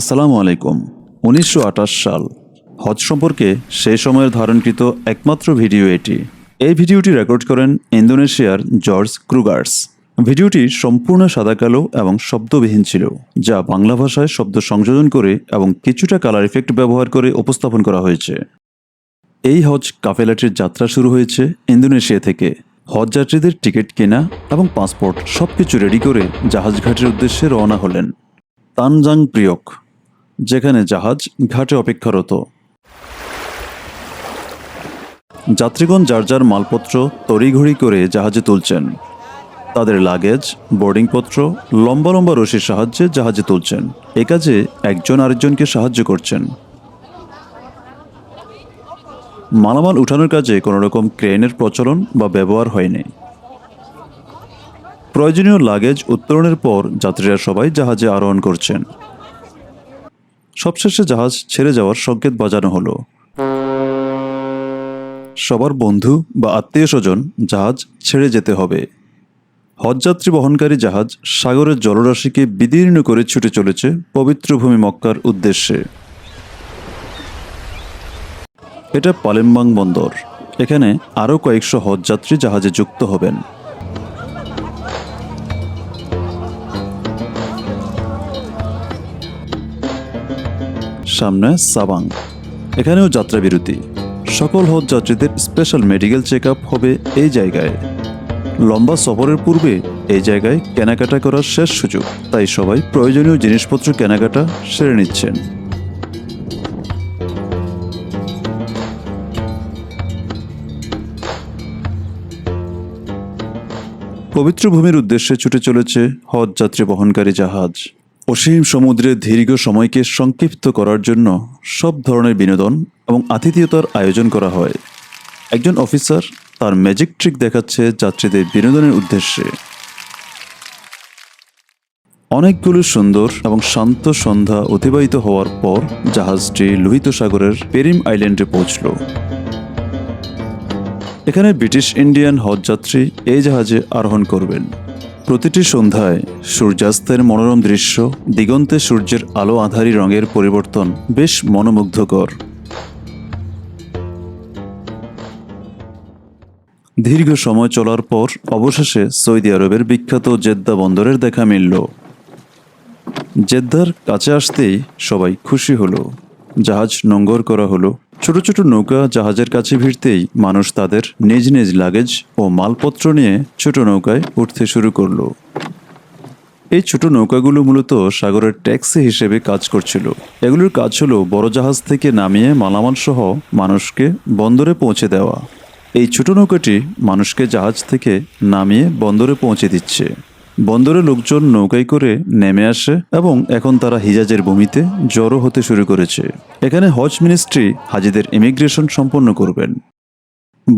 আসসালামু আলাইকুম। উনিশশো আটাশ সাল। হজ সম্পর্কে সেই সময়ের ধারণকৃত একমাত্র ভিডিও এটি। এই ভিডিওটি রেকর্ড করেন ইন্দোনেশিয়ার জর্জ ক্রুগার্স। ভিডিওটি সম্পূর্ণ সাদা কালো এবং শব্দবিহীন ছিল, যা বাংলা ভাষায় শব্দ সংযোজন করে এবং কিছুটা কালার ইফেক্ট ব্যবহার করে উপস্থাপন করা হয়েছে। এই হজ কাফেলাটির যাত্রা শুরু হয়েছে ইন্দোনেশিয়া থেকে। হজ যাত্রীদের টিকিট কেনা এবং পাসপোর্ট সবকিছু রেডি করে জাহাজ ঘাটের উদ্দেশ্যে রওনা হলেন। তানজাং প্রিয়ক যেখানে জাহাজ ঘাটে অপেক্ষারত। যাত্রীগণ যার যার মালপত্র তড়িঘড়ি করে জাহাজে তুলছেন। তাদের লাগেজ, বোর্ডিংপত্র, লম্বা লম্বা রশির সাহায্যে জাহাজে তুলছেন। এ কাজে একজন আরেকজনকে সাহায্য করছেন। মালামাল উঠানোর কাজে কোনো রকম ক্রেনের প্রচলন বা ব্যবহার হয়নি। প্রয়োজনীয় লাগেজ উত্তোলনের পর যাত্রীরা সবাই জাহাজে আরোহণ করছেন। সবশেষে জাহাজ ছেড়ে যাওয়ার সংকেত বাজানো হলো। সবার বন্ধু বা আত্মীয় স্বজন জাহাজ ছেড়ে যেতে হবে। হজযাত্রী বহনকারী জাহাজ সাগরের জলরাশিকে বিদীর্ণ করে ছুটে চলেছে পবিত্র ভূমি মক্কার উদ্দেশ্যে। এটা পালেমবাং বন্দর। এখানে আরও কয়েকশো হজযাত্রী জাহাজে যুক্ত হবেন। সামনে সাবাং। এখানেও যাত্রা বিরতি। সকল হজ যাত্রীদের স্পেশাল মেডিকেল চেক হবে এই জায়গায়। লম্বা সফরের পূর্বে এই জায়গায় কেনাকাটা করার শেষ সুযোগ। তাই সবাই প্রয়োজনীয় জিনিসপত্র কেনাকাটা সেরে নিচ্ছেন। পবিত্র ভূমির উদ্দেশ্যে ছুটে চলেছে হজ যাত্রী বহনকারী জাহাজ। অসীম সমুদ্রে দীর্ঘ সময়কে সংক্ষিপ্ত করার জন্য সব ধরনের বিনোদন এবং আতিথেয়তার আয়োজন করা হয়। একজন অফিসার তার ম্যাজিক ট্রিক দেখাচ্ছে যাত্রীদের বিনোদনের উদ্দেশ্যে। অনেকগুলো সুন্দর এবং শান্ত সন্ধ্যা অতিবাহিত হওয়ার পর জাহাজটি লোহিত সাগরের পেরিম আইল্যান্ডে পৌঁছল। এখানে ব্রিটিশ ইন্ডিয়ান হজযাত্রী এই জাহাজে আরোহণ করবেন। প্রতিটি সন্ধ্যায় সূর্যাস্তের মনোরম দৃশ্য, দিগন্তে সূর্যের আলো আধারি রঙের পরিবর্তন বেশ মনোমুগ্ধকর। দীর্ঘ সময় চলার পর অবশেষে সৌদি আরবের বিখ্যাত জেদ্দা বন্দরের দেখা মিলল। জেদ্দার কাছে আসতেই সবাই খুশি হলো। জাহাজ নোঙ্গর করা হলো। ছোট ছোট নৌকা জাহাজের কাছে ভিড়তেই মানুষ তাদের নিজ নিজ লাগেজ ও মালপত্র নিয়ে ছোট নৌকায় উঠতে শুরু করল। এই ছোট নৌকাগুলো মূলত সাগরের ট্যাক্সি হিসেবে কাজ করছিল। এগুলোর কাজ হলো বড় জাহাজ থেকে নামিয়ে মালামাল সহ মানুষকে বন্দরে পৌঁছে দেওয়া। এই ছোট নৌকাটি মানুষকে জাহাজ থেকে নামিয়ে বন্দরে পৌঁছে দিচ্ছে। বন্দরে লোকজন নৌকায় করে নেমে আসে এবং এখন তারা হিজাজের ভূমিতে জড়ো হতে শুরু করেছে। এখানে হজ মিনিস্ট্রি হাজিদের ইমিগ্রেশন সম্পন্ন করবেন।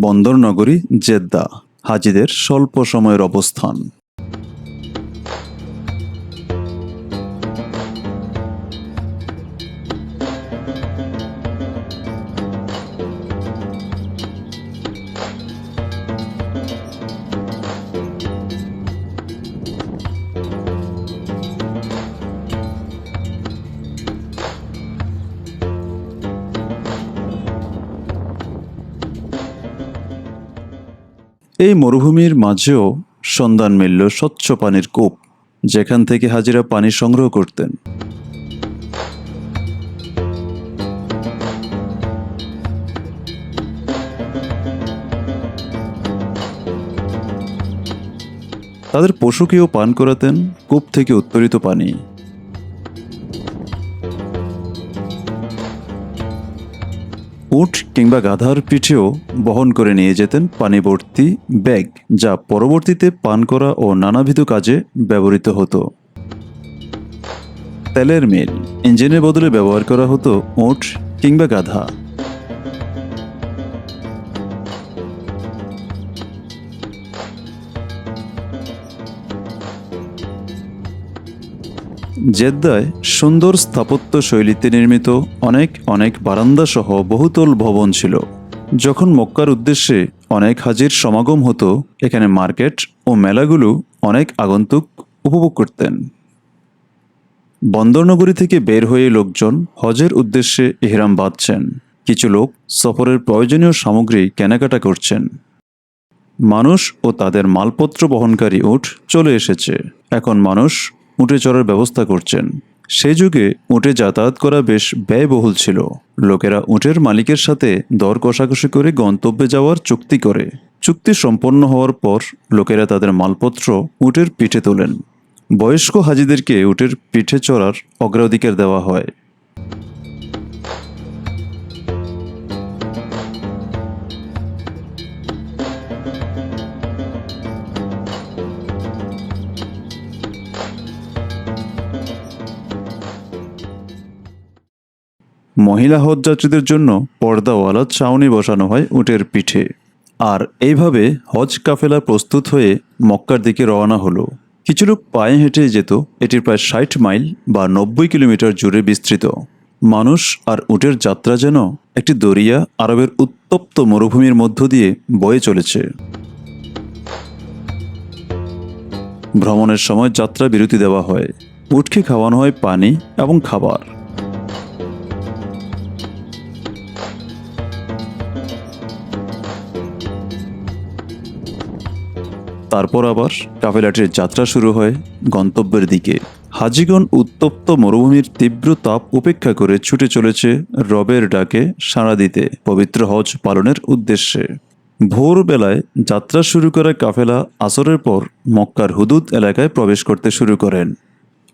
বন্দর নগরী জেদ্দা, হাজিদের স্বল্প সময়ের অবস্থান। এই মরুভূমির মাঝেও সন্ধান মিলল স্বচ্ছ পানির কূপ, যেখান থেকে হাজিরা পানি সংগ্রহ করতেন। তাদের পশুকেও পান করাতেন, কূপ থেকে উত্তরিত পানি। উট কিংবা গাধার পিঠেও বহন করে নিয়ে যেতেন পানিভর্তি ব্যাগ, যা পরবর্তীতে পান করা ও নানাবিধ কাজে ব্যবহৃত হতো। তেলের মিল, ইঞ্জিনের বদলে ব্যবহার করা হতো উট কিংবা গাধা। জেদ্দায় সুন্দর স্থাপত্য শৈলীতে নির্মিত অনেক অনেক বারান্দা সহ বহুতল ভবন ছিল, যখন মক্কার উদ্দেশ্যে অনেক হাজির সমাগম হতো, এখানে মার্কেট ও মেলাগুলো অনেক আগন্তুক উপভোগ করতেন। বন্দরনগরী থেকে বের হয়ে লোকজন হজের উদ্দেশ্যে ইহরাম বাঁধছেন। কিছু লোক সফরের প্রয়োজনীয় সামগ্রী কেনাকাটা করছেন। মানুষ ও তাদের মালপত্র বহনকারী উঠ চলে এসেছে। এখন মানুষ উটে চড়ার ব্যবস্থা করছেন। সে যুগে উটে যাতায়াত করা বেশ ব্যয়বহুল ছিল। লোকেরা উটের মালিকের সাথে দর কষাকষি করে গন্তব্যে যাওয়ার চুক্তি করে। চুক্তি সম্পন্ন হওয়ার পর লোকেরা তাদের মালপত্র উটের পিঠে তোলেন। বয়স্ক হাজিদেরকে উটের পিঠে চড়ার অগ্রাধিকার দেওয়া হয়। মহিলা হজযাত্রীদের জন্য পর্দাওয়ালা ছাউনি বসানো হয় উটের পিঠে। আর এইভাবে হজ কাফেলা প্রস্তুত হয়ে মক্কার দিকে রওনা হলো। কিছু লোক পায়ে হেঁটে যেত এটি প্রায় ষাট মাইল বা নব্বই কিলোমিটার জুড়ে বিস্তৃত। মানুষ আর উটের যাত্রা যেন একটি দরিয়া আরবের উত্তপ্ত মরুভূমির মধ্য দিয়ে বয়ে চলেছে। ভ্রমণের সময় যাত্রা বিরতি দেওয়া হয়। উটকে খাওয়ানো হয় পানি এবং খাবার। তারপর আবার কাফেলাটির যাত্রা শুরু হয় গন্তব্যের দিকে। হাজিগণ উত্তপ্ত মরুভূমির তীব্র তাপ উপেক্ষা করে ছুটে চলেছে রবের ডাকে সাড়া দিতে পবিত্র হজ পালনের উদ্দেশ্যে। ভোরবেলায় যাত্রা শুরু করা কাফেলা আসরের পর মক্কার হুদুদ এলাকায় প্রবেশ করতে শুরু করেন।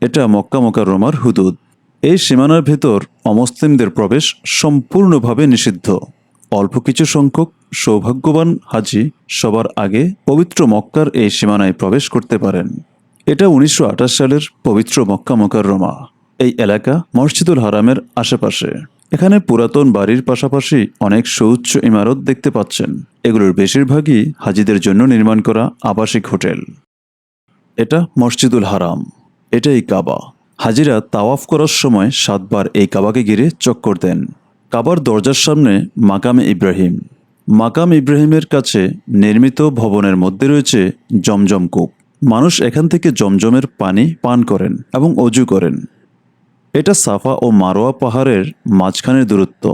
এটা মক্কা মক্কা রোমার হুদুদ। এই সীমানার ভেতর অমুসলিমদের প্রবেশ সম্পূর্ণভাবে নিষিদ্ধ। অল্প কিছু সংখ্যক সৌভাগ্যবান হাজি সবার আগে পবিত্র মক্কার এই সীমানায় প্রবেশ করতে পারেন। এটা উনিশশো আটাশ সালের পবিত্র মক্কা মোকাররমা, এই এলাকা মসজিদুল হারামের আশেপাশে। এখানে পুরাতন বাড়ির পাশাপাশি অনেক সুউচ্চ ইমারত দেখতে পাচ্ছেন। এগুলোর বেশিরভাগই হাজিদের জন্য নির্মাণ করা আবাসিক হোটেল। এটা মসজিদুল হারাম, এটাই কাবা। হাজিরা তাওয়াফ করার সময় সাতবার এই কাবাকে ঘিরে চক্কর দেন। কাবার দরজার সামনে মাকামে ইব্রাহিম মাকাম ইব্রাহিমের কাছে নির্মিত ভবনের মধ্যে রয়েছে জমজম কূপ। মানুষ এখান থেকে জমজমের পানি পান করেন এবং অজু করেন। এটা সাফা ও মারোয়া পাহাড়ের মাঝখানের দূরত্ব,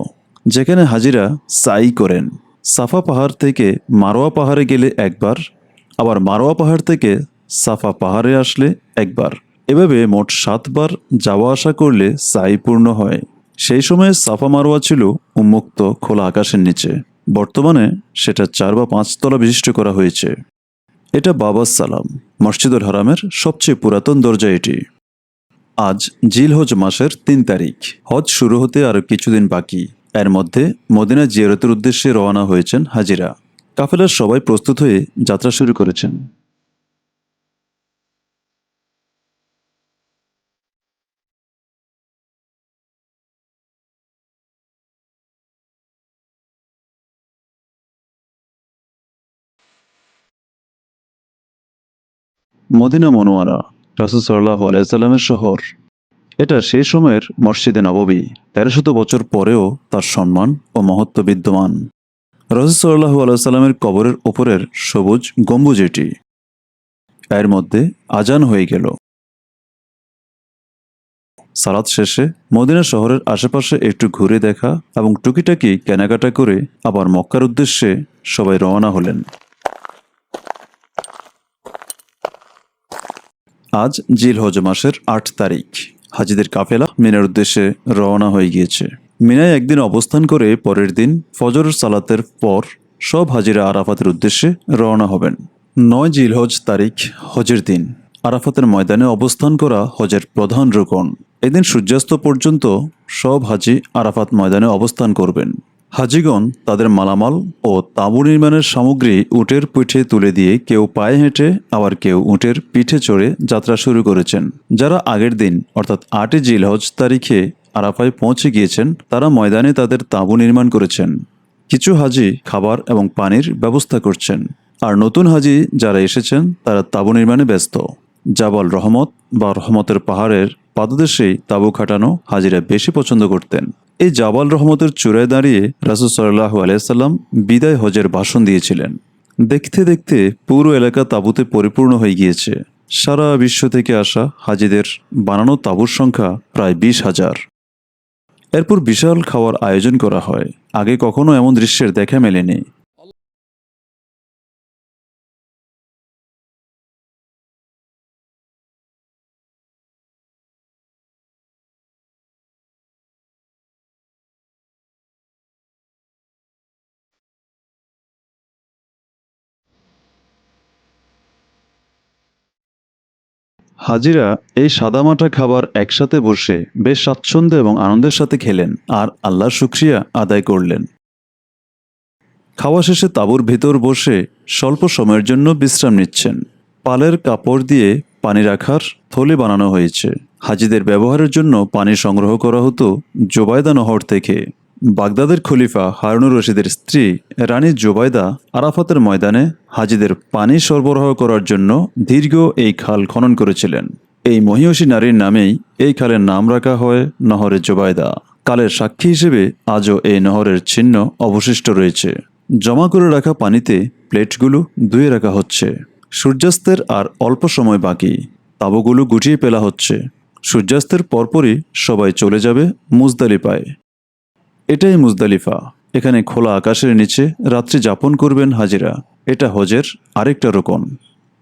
যেখানে হাজিরা সাই করেন। সাফা পাহাড় থেকে মারোয়া পাহাড়ে গেলে একবার, আবার মারোয়া পাহাড় থেকে সাফা পাহাড়ে আসলে একবার। এভাবে মোট সাতবার যাওয়া আসা করলে সাই পূর্ণ হয়। সেই সময়ে সাফা মারোয়া ছিল উন্মুক্ত খোলা আকাশের নিচে। বর্তমানে সেটা চার বা পাঁচতলা বিশিষ্ট করা হয়েছে। এটা বাবা সালাম, মসজিদুল হারামের সবচেয়ে পুরাতন দরজা এটি। আজ জিল হজ মাসের তিন তারিখ। হজ শুরু হতে আরও কিছুদিন বাকি। এর মধ্যে মদিনা জিয়ারতের উদ্দেশ্যে রওনা হয়েছেন হাজিরা। কাফেলার সবাই প্রস্তুত হয়ে যাত্রা শুরু করেছেন। মদিনা মনোয়ারা, রাসুল সাল্লাহ আলাইসাল্লামের শহর। এটা সেই সময়ের মসজিদে নববী। তেরোশত বছর পরেও তার সম্মান ও মহত্ব বিদ্যমান। রসুল সাল্লাহু আলাইসাল্লামের কবরের ওপরের সবুজ গম্বুজ এটি। এর মধ্যে আজান হয়ে গেল। সালাদ শেষে মদিনা শহরের আশেপাশে একটু ঘুরে দেখা এবং টুকিটাকি কেনাকাটা করে আবার মক্কার উদ্দেশ্যে সবাই রওনা হলেন। আজ জিলহজ মাসের আট তারিখ। হাজিদের কাফেলা মিনার উদ্দেশ্যে রওনা হয়ে গিয়েছে। মিনায় একদিন অবস্থান করে পরের দিন ফজর সালাতের পর সব হাজিরা আরাফাতের উদ্দেশ্যে রওনা হবেন। নয় জিলহজ তারিখ হজের দিন। আরাফাতের ময়দানে অবস্থান করা হজের প্রধান রোকন। এদিন সূর্যাস্ত পর্যন্ত সব হাজি আরাফাত ময়দানে অবস্থান করবেন। হাজিগণ তাদের মালামাল ও তাঁবু নির্মাণের সামগ্রী উটের পিঠে তুলে দিয়ে কেউ পায়ে হেঁটে, আবার কেউ উটের পিঠে চড়ে যাত্রা শুরু করেছেন। যারা আগের দিন, অর্থাৎ আটই জিলহজ তারিখে আরাফায় পৌঁছে গিয়েছেন, তারা ময়দানে তাদের তাঁবু নির্মাণ করেছেন। কিছু হাজি খাবার এবং পানির ব্যবস্থা করছেন। আর নতুন হাজি যারা এসেছেন, তারা তাঁবু নির্মাণে ব্যস্ত। জাবাল রহমত বা রহমতের পাহাড়ের পাদদেশেই তাঁবু খাটানো হাজিরা বেশি পছন্দ করতেন। এই জাবাল রহমতের চূড়ায় দাঁড়িয়ে রাসুল সাল্লাহ আলাইসাল্লাম বিদায় হজের ভাষণ দিয়েছিলেন। দেখতে দেখতে পুরো এলাকা তাঁবুতে পরিপূর্ণ হয়ে গিয়েছে। সারা বিশ্ব থেকে আসা হাজিদের বানানো তাঁবুর সংখ্যা প্রায় বিশ হাজার। এরপর বিশাল খাওয়ার আয়োজন করা হয়। আগে কখনো এমন দৃশ্যের দেখা মেলেনি। হাজিরা এই সাদামাটা খাবার একসাথে বসে বেশ স্বাচ্ছন্দ্য এবং আনন্দের সাথে খেলেন আর আল্লাহর শুক্রিয়া আদায় করলেন। খাওয়া শেষে তাঁবুর ভেতর বসে স্বল্প সময়ের জন্য বিশ্রাম নিচ্ছেন। পালের কাপড় দিয়ে পানি রাখার থলে বানানো হয়েছে। হাজিদের ব্যবহারের জন্য পানি সংগ্রহ করা হতো জোবায়দা নহর থেকে। বাগদাদের খলিফা হারুনুর রশিদের স্ত্রী রানী জোবায়দা আরাফাতের ময়দানে হাজিদের পানি সরবরাহ করার জন্য দীর্ঘ এই খাল খনন করেছিলেন। এই মহিষী নারীর নামেই এই খালের নাম রাখা হয় নহরে জোবায়দা। কালের সাক্ষী হিসেবে আজও এই নহরের চিহ্ন অবশিষ্ট রয়েছে। জমা করে রাখা পানিতে প্লেটগুলো ধুয়ে রাখা হচ্ছে। সূর্যাস্তের আর অল্প সময় বাকি। তাবুগুলো গুটিয়ে ফেলা হচ্ছে। সূর্যাস্তের পরপরই সবাই চলে যাবে মুজদালিফায়। এটাই মুজদালিফা। এখানে খোলা আকাশের নিচে রাত্রি যাপন করবেন হাজিরা। এটা হজের আরেকটা রোকন।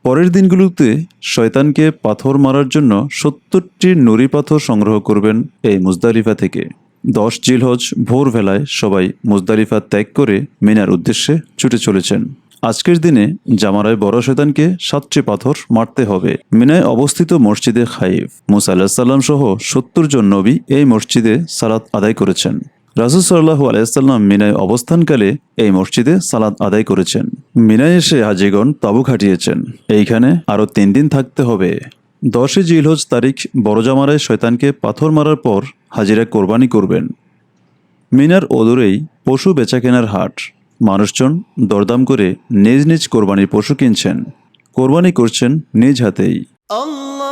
পরের দিনগুলোতে শয়তানকে পাথর মারার জন্য সত্তরটি নুড়ি পাথর সংগ্রহ করবেন এই মুজদালিফা থেকে। দশ জিলহজ ভোরবেলায় সবাই মুজদালিফা ত্যাগ করে মিনার উদ্দেশ্যে ছুটে চলেছেন। আজকের দিনে জামারায় বড় শয়তানকে সাতটি পাথর মারতে হবে। মিনায় অবস্থিত মসজিদে খাইফ। মুসা আল্লাহ সাল্লাম সহ সত্তর জন নবী এই মসজিদে সালাত আদায় করেছেন। রাসুল সাল্লাহ আলাইসাল্লাম মিনায় অবস্থানকালে এই মসজিদে সালাদ আদায় করেছেন। মিনায় এসে হাজিগণ তাবু খাটিয়েছেন এইখানে আরও তিন দিন থাকতে হবে। দশই জিলহজ তারিখ বড়জামারায় শয়তানকে পাথর মারার পর হাজিরা কোরবানি করবেন। মিনার ওদূরেই পশু বেচাকেনার হাট। মানুষজন দরদাম করে নিজ নিজ কোরবানির পশু কিনছেন। কোরবানি করছেন নিজ হাতেই। আল্লাহ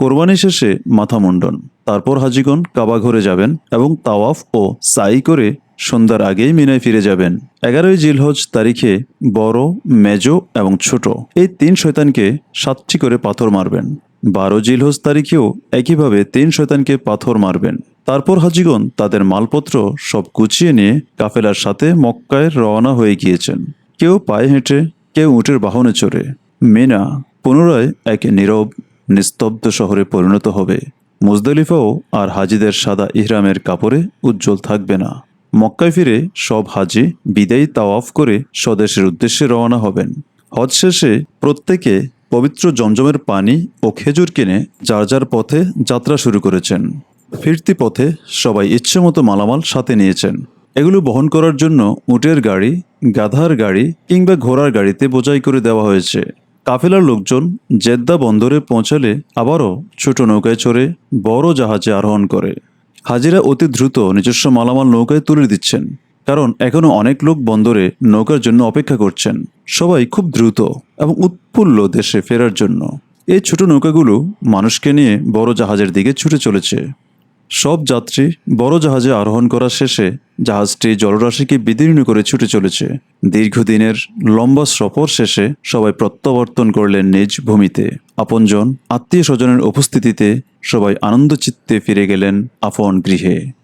কোরবানি শেষে মাথা মুন্ডন। তারপর হাজিগণ কাবা ঘরে যাবেন এবং তাওয়াফ ও সাই করে সন্ধ্যার আগেই মিনায় ফিরে যাবেন। এগারোই জিলহজ তারিখে বড়, মেজো এবং ছোট। এই তিন শয়তানকে সাতটি করে পাথর মারবেন। বারো জিলহজ তারিখেও একইভাবে তিন শয়তানকে পাথর মারবেন। তারপর হাজিগণ তাদের মালপত্র সব গুছিয়ে নিয়ে কাফেলার সাথে মক্কায় রওনা হয়ে গিয়েছেন। কেউ পায়ে হেঁটে, কেউ উটের বাহনে চড়ে। মিনা পুনরায় এক নীরব নিস্তব্ধ শহরে পরিণত হবে। মুজদলিফাও আর হাজিদের সাদা ইহরামের কাপড়ে উজ্জ্বল থাকবে না। মক্কায় ফিরে সব হাজি বিদায়ী তাওয়াফ করে স্বদেশের উদ্দেশ্যে রওনা হবেন। হজ শেষে প্রত্যেকে পবিত্র জমজমের পানি ও খেজুর কিনে যার যার পথে যাত্রা শুরু করেছেন। ফিরতি পথে সবাই ইচ্ছে মতো মালামাল সাথে নিয়েছেন। এগুলো বহন করার জন্য উটের গাড়ি, গাধার গাড়ি কিংবা ঘোড়ার গাড়িতে বোঝাই করে দেওয়া হয়েছে। কাফেলার লোকজন জেদ্দা বন্দরে পৌঁছালে আবারও ছোট নৌকায় চড়ে বড় জাহাজে আরোহণ করে। হাজিরা অতি দ্রুত নিজস্ব মালামাল নৌকায় তুলে দিচ্ছেন, কারণ এখনও অনেক লোক বন্দরে নৌকার জন্য অপেক্ষা করছেন। সবাই খুব দ্রুত এবং উৎফুল্ল দেশে ফেরার জন্য। এই ছোট নৌকাগুলো মানুষকে নিয়ে বড় জাহাজের দিকে ছুটে চলেছে। সব যাত্রী বড় জাহাজে আরোহণ করা শেষে জাহাজটি জলরাশিকে বিদীর্ণ করে ছুটে চলেছে। দীর্ঘদিনের লম্বা সফর শেষে সবাই প্রত্যাবর্তন করলেন নিজ ভূমিতে। আপনজন আত্মীয় স্বজনের উপস্থিতিতে সবাই আনন্দচিত্তে ফিরে গেলেন আপন গৃহে।